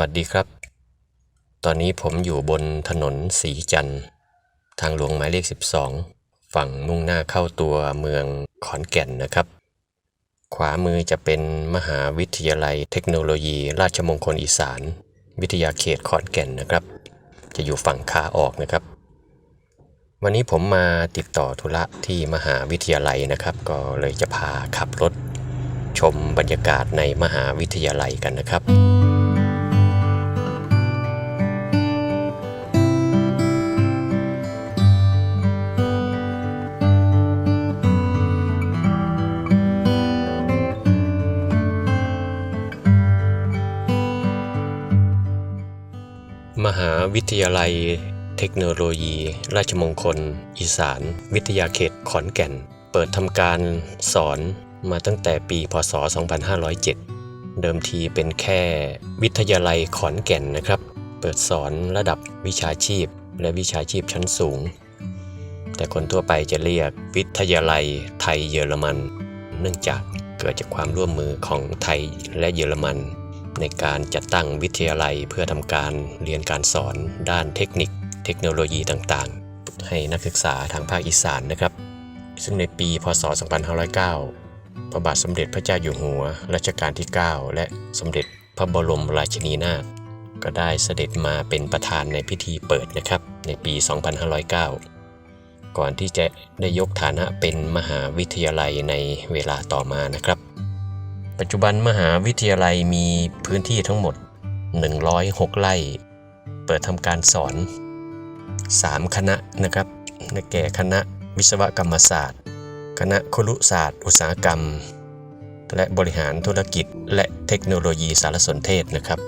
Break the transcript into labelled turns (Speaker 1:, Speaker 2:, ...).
Speaker 1: วัสดีครับ ตอนนี้ผมอยู่บนถนนสีจันทร์ ทางหลวงหมายเลข 12 ฝั่งมุ่งหน้าเข้าตัวเมืองขอนแก่นนะครับ ขวามือจะเป็นมหาวิทยาลัยเทคโนโลยี ราชมงคลอีสาน วิทยาเขตขอนแก่นนะครับ จะอยู่ฝั่งขาออกนะครับ วันนี้ผมมาติดต่อธุระที่มหาวิทยาลัยนะครับ ก็เลยจะพาขับรถชมบรรยากาศในมหาวิทยาลัยกันนะครับ วิทยาลัยเทคโนโลยี ราชมงคล อีสาน วิทยาเขตขอนแก่น เปิดทำการสอนมาตั้งแต่ปีพศ 2507 เดิมทีเป็นแค่วิทยาลัยขอนแก่นนะครับ เปิดสอนระดับวิชาชีพ และวิชาชีพชั้นสูง แต่คนทั่วไปจะเรียกวิทยาลัยไทยเยอรมัน เนื่องจากเกิดจากความร่วมมือของไทยและเยอรมัน ในการจัดตั้งวิทยาลัยเพื่อทำการเรียนการสอนด้านเทคนิค เทคโนโลยีต่างๆ ให้นักศึกษาทางภาคอีสานนะครับ ซึ่งในปีพศ 2509 พระบาทสมเด็จพระเจ้าอยู่หัวรัชกาลที่ 9 และสมเด็จพระบรมราชินีนาถก็ได้เสด็จมาเป็นประธานในพิธีเปิดนะครับในปี 2509 ก่อนที่จะได้ยกฐานะเป็นมหาวิทยาลัยในเวลาต่อมานะครับ ปัจจุบันมหาวิทยาลัยมีพื้นที่ทั้งหมด 106 ไร่ เปิดทำการสอน 3 คณะนะครับได้แก่คณะวิศวกรรมศาสตร์ คณะครุศาสตร์ อุตสาหกรรม และบริหารธุรกิจและเทคโนโลยีสารสนเทศนะครับ